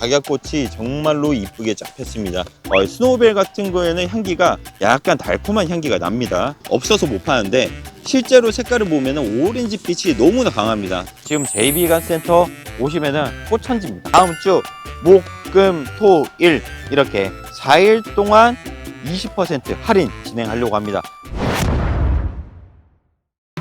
작약꽃이 정말로 이쁘게 쫙 폈습니다. 어, 스노우벨 같은 거에는 향기가 약간 달콤한 향기가 납니다. 없어서 못 파는데 실제로 색깔을 보면 오렌지 빛이 너무나 강합니다. 지금 JB간 센터 오시면은 꽃천지입니다. 다음 주 목, 금, 토, 일 이렇게 4일 동안 20% 할인 진행하려고 합니다.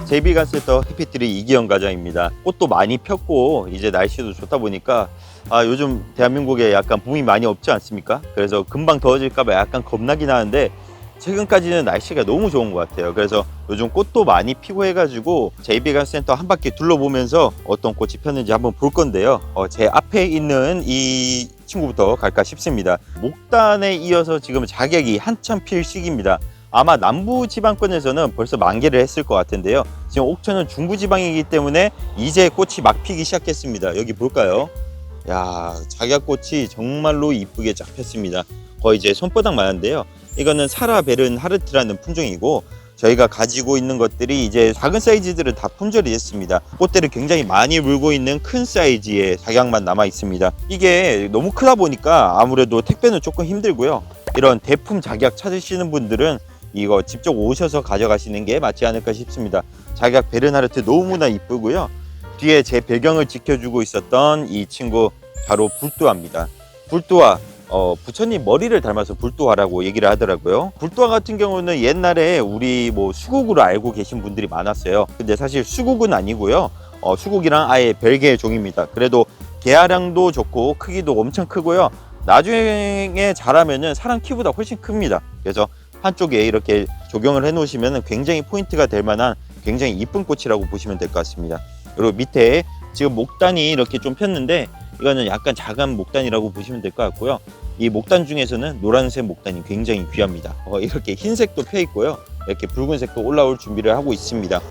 JB간 센터 해피트리 이기영 과장입니다. 꽃도 많이 폈고 이제 날씨도 좋다 보니까 아, 요즘 대한민국에 약간 봄이 많이 없지 않습니까? 그래서 금방 더워질까봐 약간 겁나긴 하는데 최근까지는 날씨가 너무 좋은 것 같아요. 그래서 요즘 꽃도 많이 피고 해가지고 JB간 센터 한 바퀴 둘러보면서 어떤 꽃이 폈는지 한번 볼 건데요. 어, 제 앞에 있는 이 친구부터 갈까 싶습니다. 목단에 이어서 지금 자격이 한참 필 시기입니다. 아마 남부 지방권에서는 벌써 만개를 했을 것 같은데요. 지금 옥천은 중부 지방이기 때문에 이제 꽃이 막 피기 시작했습니다. 여기 볼까요? 야, 작약꽃이 정말로 이쁘게 쫙 폈습니다. 거의 제 손바닥 많은데요. 이거는 사라 베른 하르트라는 품종이고 저희가 가지고 있는 것들이 이제 작은 사이즈들은 다 품절이 됐습니다. 꽃대를 굉장히 많이 물고 있는 큰 사이즈의 작약만 남아 있습니다. 이게 너무 크다 보니까 아무래도 택배는 조금 힘들고요. 이런 대품 작약 찾으시는 분들은 이거 직접 오셔서 가져가시는 게 맞지 않을까 싶습니다. 작약 베르나르트 너무나 이쁘고요. 뒤에 제 배경을 지켜주고 있었던 이 친구 바로 불두아입니다. 불두아 어, 부처님 머리를 닮아서 불두아라고 얘기를 하더라고요. 불두아 같은 경우는 옛날에 우리 뭐 수국으로 알고 계신 분들이 많았어요. 근데 사실 수국은 아니고요. 어, 수국이랑 아예 별개의 종입니다. 그래도 개화량도 좋고 크기도 엄청 크고요. 나중에 자라면은 사람 키보다 훨씬 큽니다. 그래서 한쪽에 이렇게 조경을 해 놓으시면 굉장히 포인트가 될 만한 굉장히 이쁜 꽃이라고 보시면 될 것 같습니다. 그리고 밑에 지금 목단이 이렇게 좀 폈는데 이거는 약간 작은 목단이라고 보시면 될 것 같고요. 이 목단 중에서는 노란색 목단이 굉장히 귀합니다. 어, 이렇게 흰색도 펴 있고요. 이렇게 붉은색도 올라올 준비를 하고 있습니다.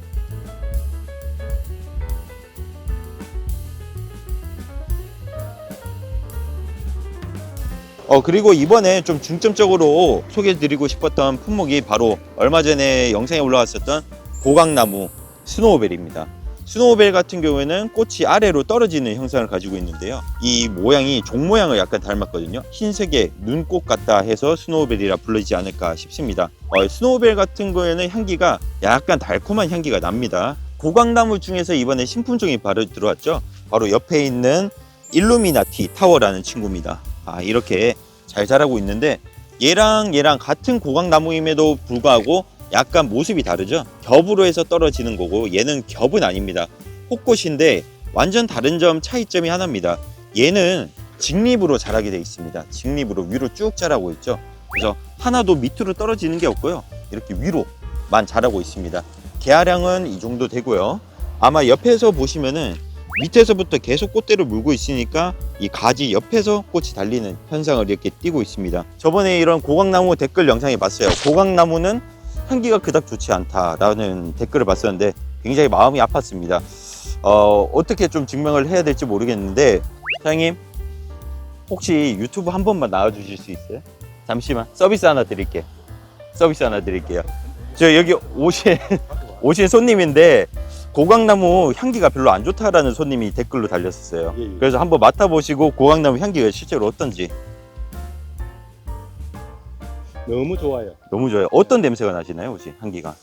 어 그리고 이번에 좀 중점적으로 소개해드리고 싶었던 품목이 바로 얼마 전에 영상에 올라왔었던 고강나무 스노우벨입니다. 스노우벨 같은 경우에는 꽃이 아래로 떨어지는 형상을 가지고 있는데요. 이 모양이 종 모양을 약간 닮았거든요. 흰색의 눈꽃 같다 해서 스노우벨이라 불리지 않을까 싶습니다. 어, 스노우벨 같은 거에는 향기가 약간 달콤한 향기가 납니다. 고강나무 중에서 이번에 신품종이 바로 들어왔죠. 바로 옆에 있는 일루미나티 타워라는 친구입니다. 아, 이렇게 잘 자라고 있는데 얘랑 얘랑 같은 고강나무임에도 불구하고 약간 모습이 다르죠. 겹으로 해서 떨어지는 거고 얘는 겹은 아닙니다. 꽃꽃인데 완전 다른 점 차이점이 하나입니다. 얘는 직립으로 자라게 돼 있습니다. 직립으로 위로 쭉 자라고 있죠. 그래서 하나도 밑으로 떨어지는 게 없고요. 이렇게 위로만 자라고 있습니다. 개화량은 이 정도 되고요. 아마 옆에서 보시면은 밑에서부터 계속 꽃대를 물고 있으니까 이 가지 옆에서 꽃이 달리는 현상을 이렇게 띄고 있습니다. 저번에 이런 고강나무 댓글 영상에 봤어요. 고강나무는 향기가 그닥 좋지 않다라는 댓글을 봤었는데 굉장히 마음이 아팠습니다. 어, 어떻게 좀 증명을 해야 될지 모르겠는데 사장님 혹시 유튜브 한 번만 나와주실 수 있어요? 잠시만 서비스 하나 드릴게요. 서비스 하나 드릴게요. 저 여기 오신 오신 손님인데 고강나무 향기가 별로 안 좋다라는 손님이 댓글로 달렸었어요. 예, 예. 그래서 한번 맡아보시고 고강나무 향기가 실제로 어떤지 너무 좋아요. 너무 좋아요. 어떤 냄새가 나시나요, 혹시 향기가?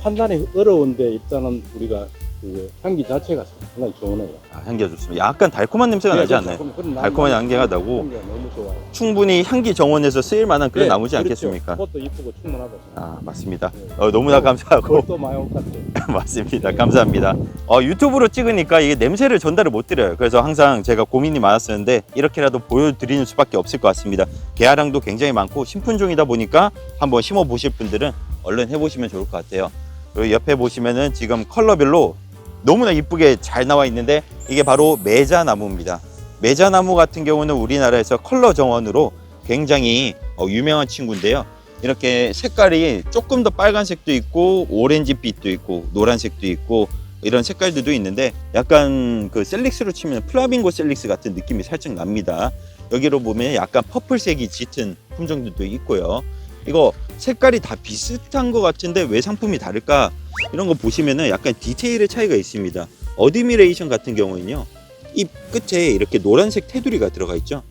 판단이 어려운데 일단은 우리가 그 향기 자체가 상당히 좋네요. 아, 향기가 좋습니다. 약간 달콤한 냄새가 나지 않나요? 달콤한 향기가 나고 너무 좋아요. 충분히 향기 정원에서 쓰일 만한 그런 예, 나무지 그렇죠. 않겠습니까? 꽃도 이쁘고 충분하고. 아 맞습니다. 예. 어, 너무나 감사하고 꽃도 많이 올. 맞습니다. 감사합니다. 어, 유튜브로 찍으니까 이게 냄새를 전달을 못 드려요. 그래서 항상 제가 고민이 많았었는데 이렇게라도 보여드리는 수밖에 없을 것 같습니다. 개화량도 굉장히 많고 신품종이다 보니까 한번 심어 보실 분들은 얼른 해보시면 좋을 것 같아요. 그리고 옆에 보시면은 지금 컬러별로 너무나 이쁘게 잘 나와 있는데 이게 바로 메자나무입니다. 메자나무 같은 경우는 우리나라에서 컬러 정원으로 굉장히 어, 유명한 친구인데요. 이렇게 색깔이 조금 더 빨간색도 있고 오렌지빛도 있고 노란색도 있고 이런 색깔들도 있는데 약간 그 셀릭스로 치면 플라밍고 셀릭스 같은 느낌이 살짝 납니다. 여기로 보면 약간 퍼플색이 짙은 품종들도 있고요. 이거 색깔이 다 비슷한 것 같은데 왜 상품이 다를까? 이런 거 보시면은 약간 디테일의 차이가 있습니다. 어드미레이션 같은 경우는요. 잎 끝에 이렇게 노란색 테두리가 들어가 있죠.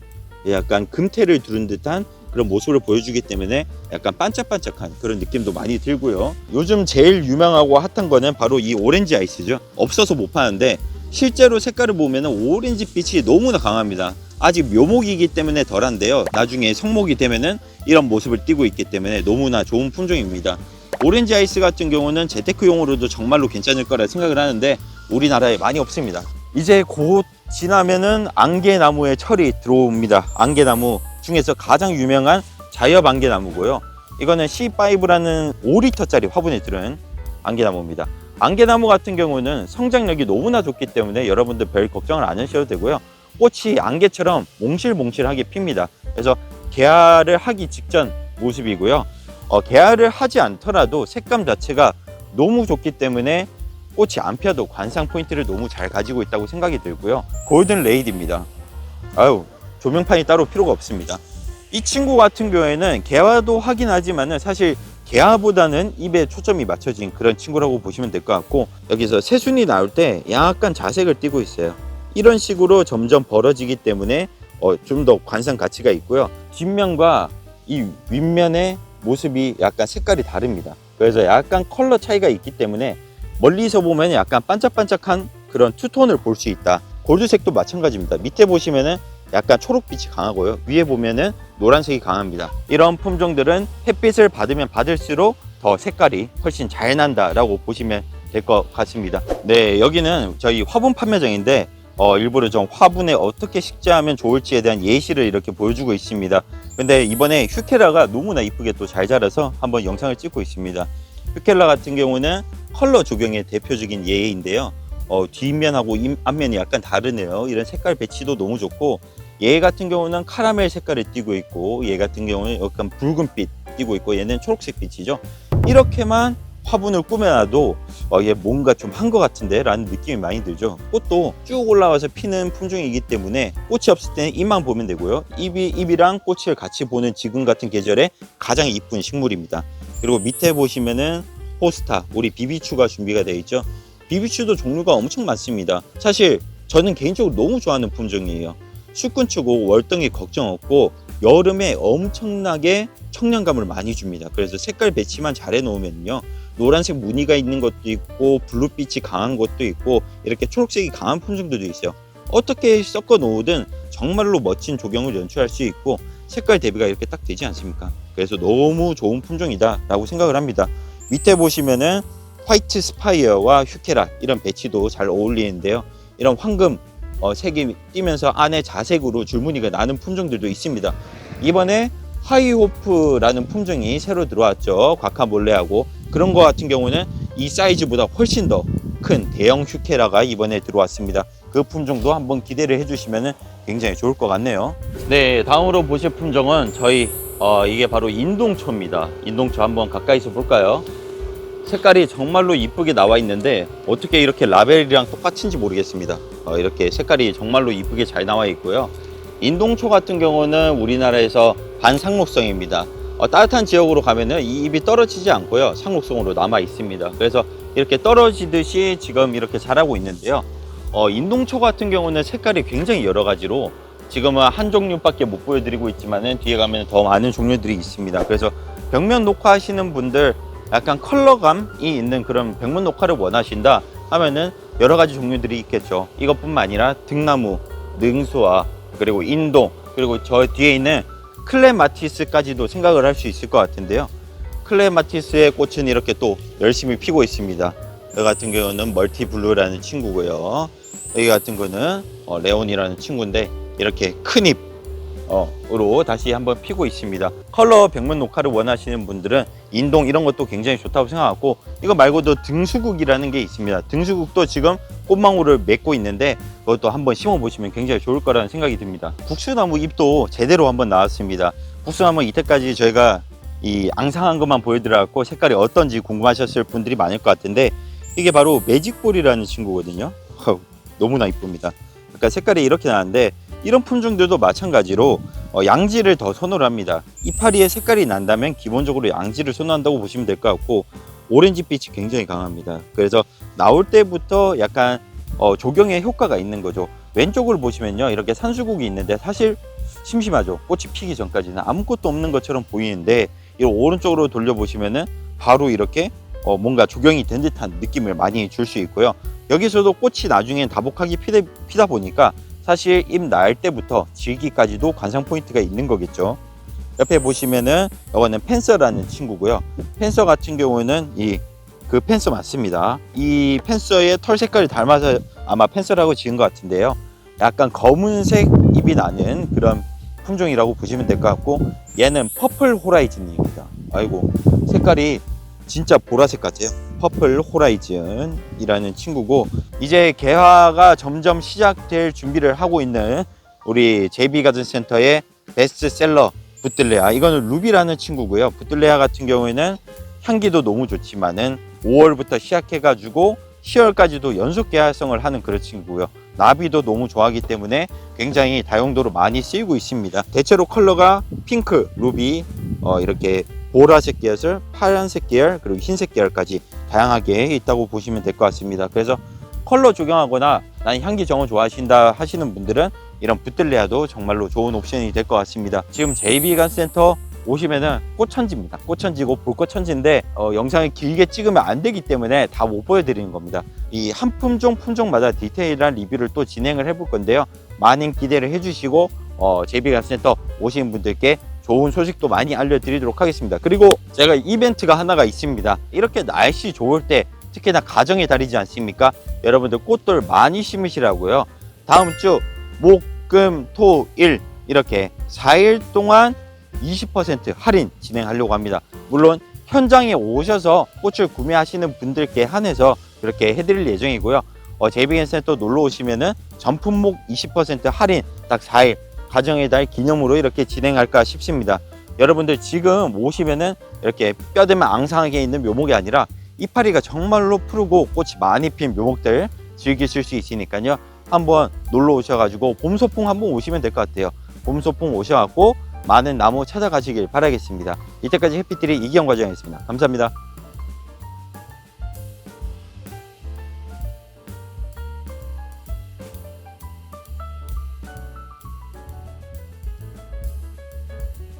약간 금태를 두른 듯한 그런 모습을 보여주기 때문에 약간 반짝반짝한 그런 느낌도 많이 들고요. 요즘 제일 유명하고 핫한 거는 바로 이 오렌지 아이스죠. 없어서 못 파는데 실제로 색깔을 보면 오렌지 빛이 너무나 강합니다. 아직 묘목이기 때문에 덜한데요. 나중에 성목이 되면은 이런 모습을 띠고 있기 때문에 너무나 좋은 품종입니다. 오렌지 아이스 같은 경우는 재테크용으로도 정말로 괜찮을 거라 생각을 하는데 우리나라에 많이 없습니다. 이제 곧 지나면은 안개나무의 철이 들어옵니다. 안개나무 중에서 가장 유명한 자엽 안개나무고요. 이거는 C5라는 5리터짜리 화분에 들은 안개나무입니다. 안개나무 같은 경우는 성장력이 너무나 좋기 때문에 여러분들 별 걱정을 안 하셔도 되고요. 꽃이 안개처럼 몽실몽실하게 핍니다. 그래서 개화를 하기 직전 모습이고요. 어, 개화를 하지 않더라도 색감 자체가 너무 좋기 때문에 꽃이 안 펴도 관상 포인트를 너무 잘 가지고 있다고 생각이 들고요. 골든 레이디입니다. 아유, 조명판이 따로 필요가 없습니다. 이 친구 같은 경우에는 개화도 하긴 하지만은 사실 개화보다는 입에 초점이 맞춰진 그런 친구라고 보시면 될 것 같고 여기서 새순이 나올 때 약간 자색을 띠고 있어요. 이런 식으로 점점 벌어지기 때문에 어, 좀 더 관상 가치가 있고요. 뒷면과 이 윗면의 모습이 약간 색깔이 다릅니다. 그래서 약간 컬러 차이가 있기 때문에 멀리서 보면 약간 반짝반짝한 그런 투톤을 볼 수 있다. 골드색도 마찬가지입니다. 밑에 보시면은 약간 초록빛이 강하고요. 위에 보면은 노란색이 강합니다. 이런 품종들은 햇빛을 받으면 받을수록 더 색깔이 훨씬 잘 난다라고 보시면 될 것 같습니다. 네, 여기는 저희 화분 판매장인데 어, 일부러 좀 화분에 어떻게 식재하면 좋을지에 대한 예시를 이렇게 보여주고 있습니다. 근데 이번에 휴케라가 너무나 이쁘게 또 잘 자라서 한번 영상을 찍고 있습니다. 휴켈라 같은 경우는 컬러 조경의 대표적인 예인데요. 어, 뒷면하고 임- 앞면이 약간 다르네요. 이런 색깔 배치도 너무 좋고 얘 같은 경우는 카라멜 색깔을 띠고 있고 얘 같은 경우는 약간 붉은빛 띠고 있고 얘는 초록색 빛이죠. 이렇게만 화분을 꾸며놔도 어, 얘 뭔가 좀 한 것 같은데 라는 느낌이 많이 들죠. 꽃도 쭉 올라와서 피는 품종이기 때문에 꽃이 없을 때는 잎만 보면 되고요. 잎이, 잎이랑 꽃을 같이 보는 지금 같은 계절에 가장 이쁜 식물입니다. 그리고 밑에 보시면은 호스타, 우리 비비추가 준비가 되어 있죠. 비비추도 종류가 엄청 많습니다. 사실 저는 개인적으로 너무 좋아하는 품종이에요. 수끈추고 월등히 걱정 없고 여름에 엄청나게 청량감을 많이 줍니다. 그래서 색깔 배치만 잘 해놓으면요. 노란색 무늬가 있는 것도 있고 블루빛이 강한 것도 있고 이렇게 초록색이 강한 품종들도 있어요. 어떻게 섞어 놓으든 정말로 멋진 조경을 연출할 수 있고 색깔 대비가 이렇게 딱 되지 않습니까? 그래서 너무 좋은 품종이다 라고 생각을 합니다. 밑에 보시면은 화이트 스파이어와 휴케라 이런 배치도 잘 어울리는데요. 이런 황금 어, 색이 띄면서 안에 자색으로 줄무늬가 나는 품종들도 있습니다. 이번에 하이호프라는 품종이 새로 들어왔죠. 과카몰레하고 그런 거 같은 경우는 이 사이즈보다 훨씬 더 큰 대형 휴케라가 이번에 들어왔습니다. 그 품종도 한번 기대를 해주시면 굉장히 좋을 것 같네요. 네, 다음으로 보실 품종은 저희 어, 이게 바로 인동초입니다. 인동초 한번 가까이서 볼까요? 색깔이 정말로 이쁘게 나와 있는데 어떻게 이렇게 라벨이랑 똑같은지 모르겠습니다. 어, 이렇게 색깔이 정말로 이쁘게 잘 나와 있고요. 인동초 같은 경우는 우리나라에서 반상록성입니다. 어, 따뜻한 지역으로 가면은 이 잎이 떨어지지 않고요. 상록성으로 남아 있습니다. 그래서 이렇게 떨어지듯이 지금 이렇게 자라고 있는데요. 어, 인동초 같은 경우는 색깔이 굉장히 여러 가지로 지금은 한 종류밖에 못 보여드리고 있지만은 뒤에 가면 더 많은 종류들이 있습니다. 그래서 벽면 녹화하시는 분들 약간 컬러감이 있는 그런 벽면 녹화를 원하신다 하면은 여러 가지 종류들이 있겠죠. 이것뿐만 아니라 등나무, 능수화, 그리고 인동, 그리고 저 뒤에 있는 클레마티스까지도 생각을 할 수 있을 것 같은데요. 클레마티스의 꽃은 이렇게 또 열심히 피고 있습니다. 여기 같은 경우는 멀티블루라는 친구고요. 여기 같은 거는 어, 레온이라는 친구인데 이렇게 큰 잎. 어, 으로 다시 한번 피고 있습니다. 컬러 백문 녹화를 원하시는 분들은 인동 이런 것도 굉장히 좋다고 생각하고 이거 말고도 등수국이라는 게 있습니다. 등수국도 지금 꽃망울을 맺고 있는데 그것도 한번 심어 보시면 굉장히 좋을 거라는 생각이 듭니다. 국수나무 잎도 제대로 한번 나왔습니다. 국수나무 이때까지 저희가 이 앙상한 것만 보여드려갖고 색깔이 어떤지 궁금하셨을 분들이 많을 것 같은데 이게 바로 매직볼이라는 친구거든요. 너무나 이쁩니다. 그러니까 색깔이 이렇게 나는데 이런 품종들도 마찬가지로 어, 양지를 더 선호를 합니다. 이파리의 색깔이 난다면 기본적으로 양지를 선호한다고 보시면 될 것 같고 오렌지빛이 굉장히 강합니다. 그래서 나올 때부터 약간 어, 조경의 효과가 있는 거죠. 왼쪽을 보시면요 이렇게 산수국이 있는데 사실 심심하죠 꽃이 피기 전까지는 아무것도 없는 것처럼 보이는데 이 오른쪽으로 돌려보시면은 바로 이렇게 어, 뭔가 조경이 된 듯한 느낌을 많이 줄 수 있고요 여기서도 꽃이 나중엔 다복하게 피다, 피다 보니까 사실 잎 날 때부터 질기까지도 관상 포인트가 있는 거겠죠. 옆에 보시면은 이거는 펜서라는 친구고요. 펜서 같은 경우는 이 그 펜서 맞습니다. 이 펜서의 털 색깔이 닮아서 아마 펜서라고 지은 것 같은데요. 약간 검은색 잎이 나는 그런 품종이라고 보시면 될 것 같고 얘는 퍼플 호라이즌입니다. 아이고 색깔이 진짜 보라색 같아요. 퍼플 호라이즌이라는 친구고 이제 개화가 점점 시작될 준비를 하고 있는 우리 JB 가든 센터의 베스트셀러 부틀레아. 이거는 루비라는 친구고요. 부틀레아 같은 경우에는 향기도 너무 좋지만은 5월부터 시작해 가지고 10월까지도 연속 개화성을 하는 그런 친구고요. 나비도 너무 좋아하기 때문에 굉장히 다용도로 많이 쓰이고 있습니다. 대체로 컬러가 핑크, 루비 어, 이렇게 보라색 계열, 파란색 계열 그리고 흰색 계열까지 다양하게 있다고 보시면 될 것 같습니다. 그래서 컬러 조경하거나 난 향기 정원 좋아하신다 하시는 분들은 이런 부틀레아도 정말로 좋은 옵션이 될 것 같습니다. 지금 JB간 센터 오시면은 꽃천지입니다. 꽃천지고 볼꽃천지인데 어, 영상을 길게 찍으면 안 되기 때문에 다 못 보여드리는 겁니다. 이 한 품종 품종마다 디테일한 리뷰를 또 진행을 해볼 건데요. 많은 기대를 해주시고 어, JB간 센터 오시는 분들께 좋은 소식도 많이 알려드리도록 하겠습니다. 그리고 제가 이벤트가 하나가 있습니다. 이렇게 날씨 좋을 때 특히나 가정의 달이지 않습니까? 여러분들 꽃들 많이 심으시라고요. 다음 주 목, 금, 토, 일 이렇게 4일 동안 20% 할인 진행하려고 합니다. 물론 현장에 오셔서 꽃을 구매하시는 분들께 한해서 그렇게 해드릴 예정이고요. 어, 제이비겐 센터 놀러 오시면은 전품목 20% 할인 딱 4일 가정의 달 기념으로 이렇게 진행할까 싶습니다. 여러분들 지금 오시면은 이렇게 뼈대만 앙상하게 있는 묘목이 아니라 이파리가 정말로 푸르고 꽃이 많이 핀 묘목들 즐기실 수 있으니까요. 한번 놀러 오셔가지고 봄 소풍 한번 오시면 될 것 같아요. 봄 소풍 오셔갖고 많은 나무 찾아가시길 바라겠습니다. 이때까지 해피트리 이기영 과장이었습니다. 감사합니다.